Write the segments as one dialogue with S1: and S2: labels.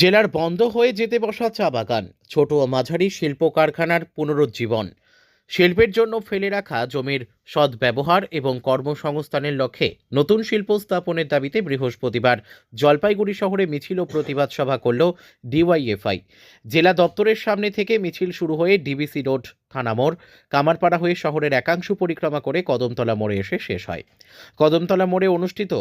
S1: জেলার বন্ধ হয়ে যেতে বসা চা বাগান, ছোট ও মাঝারি শিল্প কারখানার পুনরুজ্জীবন। শিল্পের জন্য ফেলে রাখা জমির সদ্ব্যবহার এবং কর্মসংস্থানের লক্ষ্যে নতুন শিল্প স্থাপনের দাবিতে বৃহস্পতিবার জলপাইগুড়ি শহরে মিছিল ও প্রতিবাদ সভা করল ডিওয়াইএফআই। জেলা দপ্তরের সামনে থেকে মিছিল শুরু হয়ে ডিবিসি রোড থানামোড় কামারপাড়া হয়ে শহরের একাংশ পরিক্রমা করে কদমতলা মোড়ে এসে শেষ হয়। কদমতলা মোড়ে অনুষ্ঠিত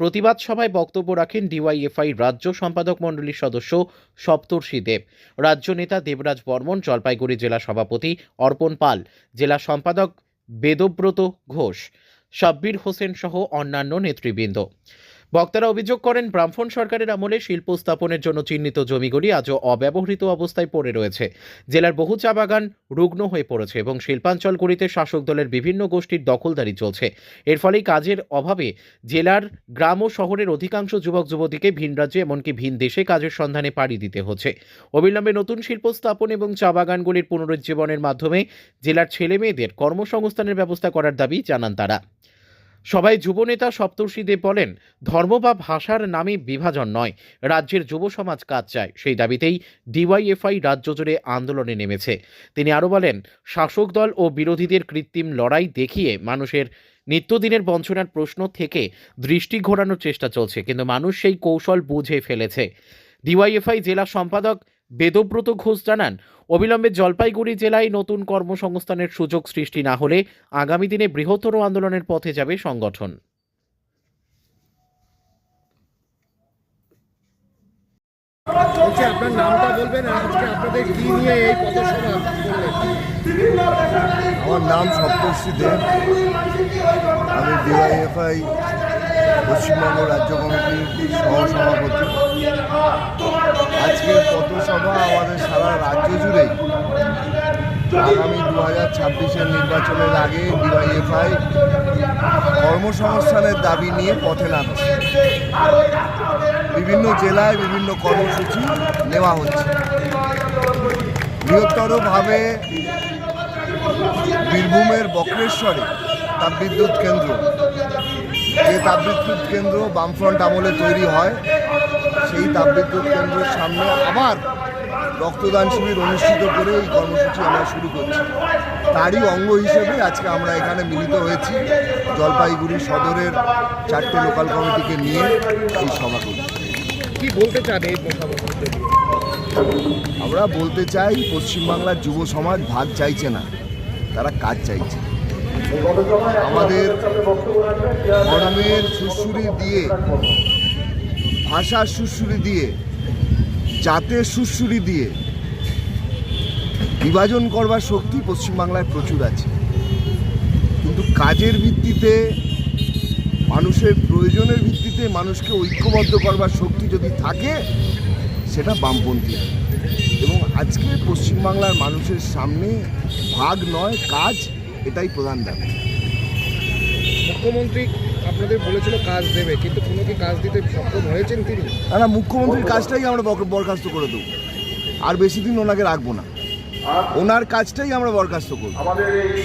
S1: প্রতিবাদ সভায় বক্তব্য রাখেন ডিওয়াইএফআই রাজ্য সম্পাদক মণ্ডলীর সদস্য সপ্তর্ষি দেব। রাজ্য নেতা দেবরাজ বর্মন, জলপাইগুড়ি জেলা সভাপতি অর্পণ পাল, জেলা সম্পাদক বেদব্রত ঘোষ, সাব্বির হোসেন সহ অন্যান্য নেতৃবৃন্দ। বক্তারা অভিযোগ করেন, ব্রাহ্মণ সরকারের আমলে শিল্প স্থাপনের জন্য চিহ্নিত জমিগুলি আজও অব্যবহৃত অবস্থায় পড়ে রয়েছে। জেলার বহু চা বাগান রুগ্ন হয়ে পড়েছে এবং শিল্পাঞ্চলগুলিতে শাসক দলের বিভিন্ন গোষ্ঠীর দখলদারি চলছে। এর ফলে কাজের অভাবে জেলার গ্রাম ও শহরের অধিকাংশ যুবক যুবতীকে ভিন রাজ্যে এমনকি ভিন দেশে কাজের সন্ধানে পাড়ি দিতে হচ্ছে। অবিলম্বে নতুন শিল্প স্থাপন এবং চা বাগানগুলির পুনরুজ্জীবনের মাধ্যমে জেলার ছেলে মেয়েদের কর্মসংস্থানের ব্যবস্থা করার দাবি জানান তারা। সবাই যুবনেতা সপ্তর্ষি দেব বলেন, ধর্ম বা ভাষার নামে বিভাজন নয়, রাজ্যের যুব সমাজ কাজ চায়। সেই দাবিতেই ডিওয়াইএফআই রাজ্য জুড়ে আন্দোলনে নেমেছে। তিনি আরও বলেন, শাসক দল ও বিরোধীদের কৃত্রিম লড়াই দেখিয়ে মানুষের নিত্যদিনের বঞ্চনার প্রশ্ন থেকে দৃষ্টি ঘোরানোর চেষ্টা চলছে, কিন্তু মানুষ সেই কৌশল বুঝে ফেলেছে। ডিওয়াইএফআই জেলা সম্পাদক বেদব্রত ঘোষ জানান অবিলম্বে জলপাইগুড়ি জেলায় নতুন কর্মসংস্থানের সুযোগ সৃষ্টি না হলে আগামী দিনে বৃহত্তর আন্দোলনের পথে যাবে সংগঠন।
S2: আপনার নামটা বলবেন আজকে আপনাদের কি নিয়ে এই পথসভা
S3: আমার নাম সপ্তর্ষি দেব আমি ডিওয়াইএফআই পশ্চিমবঙ্গ রাজ্য কমিটির সহসভাপতি। রাজ্য জুড়েই আগামী দু হাজার ছাব্বিশের নির্বাচনের আগে ডিওয়াইএফআই কর্মসংস্থানের দাবি নিয়ে পথে নামছে। বিভিন্ন জেলায় বিভিন্ন কর্মসূচি নেওয়া হচ্ছে। বৃহত্তরভাবে বীরভূমের বক্রেশ্বরে তাপবিদ্যুৎ কেন্দ্র। যে তাপবিদ্যুৎ কেন্দ্র বামফ্রন্ট আমলে তৈরি হয়, সেই তাপবিদ্যুৎ কেন্দ্রের সামনে আবার রক্তদান শিবির অনুষ্ঠিত করে এই কর্মসূচি আমরা শুরু করছি। তারই অঙ্গ হিসেবে আজকে আমরা এখানে মিলিত হয়েছি জলপাইগুড়ি সদরের চারটে লোকাল কমিটিকে নিয়ে এই সভা করছি।
S2: কি বলতে চান এই
S3: আমরা বলতে চাই পশ্চিমবাংলার যুব সমাজ ভাগ চাইছে না তারা কাজ চাইছে। আমাদের ধর্মের সুশ্রুরি দিয়ে ভাষার সুশ্রুরি দিয়ে জাতের সুশ্রুরি দিয়ে বিভাজন করবার শক্তি পশ্চিমবাংলায় প্রচুর আছে। কিন্তু কাজের ভিত্তিতে, মানুষের প্রয়োজনের ভিত্তিতে মানুষকে ঐক্যবদ্ধ করবার শক্তি যদি থাকে, সেটা বামপন্থী। এবং আজকে পশ্চিমবাংলার মানুষের সামনে ভাগ নয়, কাজ, এটাই প্রধান দাবি
S2: মুখ্যমন্ত্রী আপনাদের বলেছিল কাজ দেবে কিন্তু কোনো কি কাজ দিতে সক্ষম হয়েছেন তিনি?
S3: আমরা মুখ্যমন্ত্রীর কাজটাই আমরা বর- বরখাস্ত করে দেবো। আর বেশি দিন ওনাকে রাখব না। ওনার কাজটাই আমরা বরখাস্ত করব।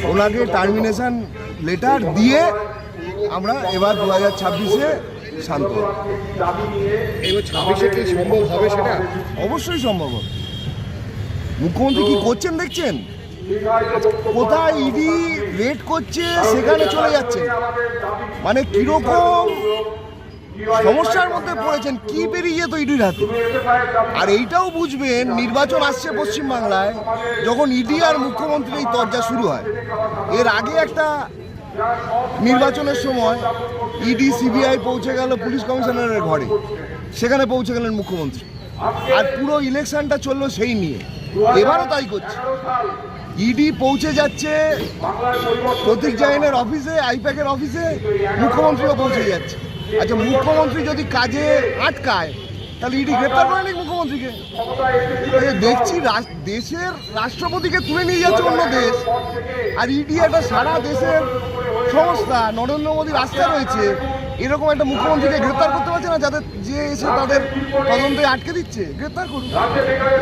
S3: ওনাকে টার্মিনেশন লেটার দিয়ে আমরা এবার দু হাজার ছাব্বিশে শান্ত হব।
S2: এবার ছাব্বিশে কি সম্ভব হবে সেটা?
S3: অবশ্যই সম্ভব হবে। মুখ্যমন্ত্রী কি করছেন দেখছেন? কোথায় ইডি রেড করছে সেখানে চলে যাচ্ছে। মানে কীরকম সমস্যার মধ্যে পড়েছেন, কি বেরিয়ে যেত ইডির হাতে? আর এইটাও বুঝবেন, নির্বাচন আসছে পশ্চিমবাংলায়, যখন ইডি আর মুখ্যমন্ত্রীর এই তরজা শুরু হয়। এর আগে একটা নির্বাচনের সময় ইডি সিবিআই পৌঁছে গেল পুলিশ কমিশনারের ঘরে, সেখানে পৌঁছে গেলেন মুখ্যমন্ত্রী। আর পুরো ইলেকশনটা চলল সেই নিয়ে। এবারও তাই করছে। ইডি পৌঁছে যাচ্ছে প্রতীক জাইনের অফিসে আইপ্যাকের অফিসে মুখ্যমন্ত্রীও পৌঁছে যাচ্ছে। আচ্ছা মুখ্যমন্ত্রী যদি কাজে আটকায়, তাহলে ইডি গ্রেপ্তার করে নি মুখ্যমন্ত্রীকে? দেখছি দেশের রাষ্ট্রপতিকে তুলে নিয়ে যাচ্ছে অন্য দেশ। আর ইডি একটা সারা দেশের সংস্থা, নরেন্দ্র মোদীর আস্থা রয়েছে। এরকম একটা মুখ্যমন্ত্রীকে গ্রেপ্তার করতে পারছে না, যাদের যে এসে তাদের তদন্তে আটকে দিচ্ছে, গ্রেপ্তার করুন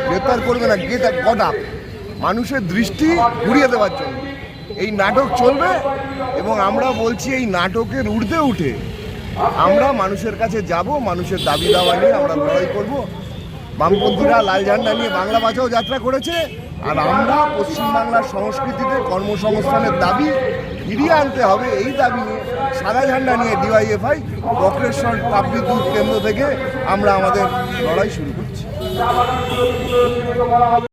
S3: গ্রেপ্তার করবে না গেট কটা মানুষের দৃষ্টি ঘুরিয়ে দেওয়ার জন্য। এই নাটক চলবে এবং আমরা বলছি এই নাটকের ঊর্ধ্বে উঠে আমরা মানুষের কাছে যাব, মানুষের দাবি দাওয়া নিয়ে আমরা লড়াই করব। বামপন্থীরা লাল ঝান্ডা নিয়ে বাংলা বাঁচাও যাত্রা করেছে, আর আমরা পশ্চিমবাংলার সংস্কৃতিতে কর্মসংস্থানের দাবি ফিরিয়ে আনতে হবে এই দাবি নিয়ে সাদা ঝান্ডা নিয়ে ডিওয়াইএফআই, বক্রেশ্বর তাপবিদ্যুৎ কেন্দ্র থেকে আমরা আমাদের লড়াই শুরু করছি।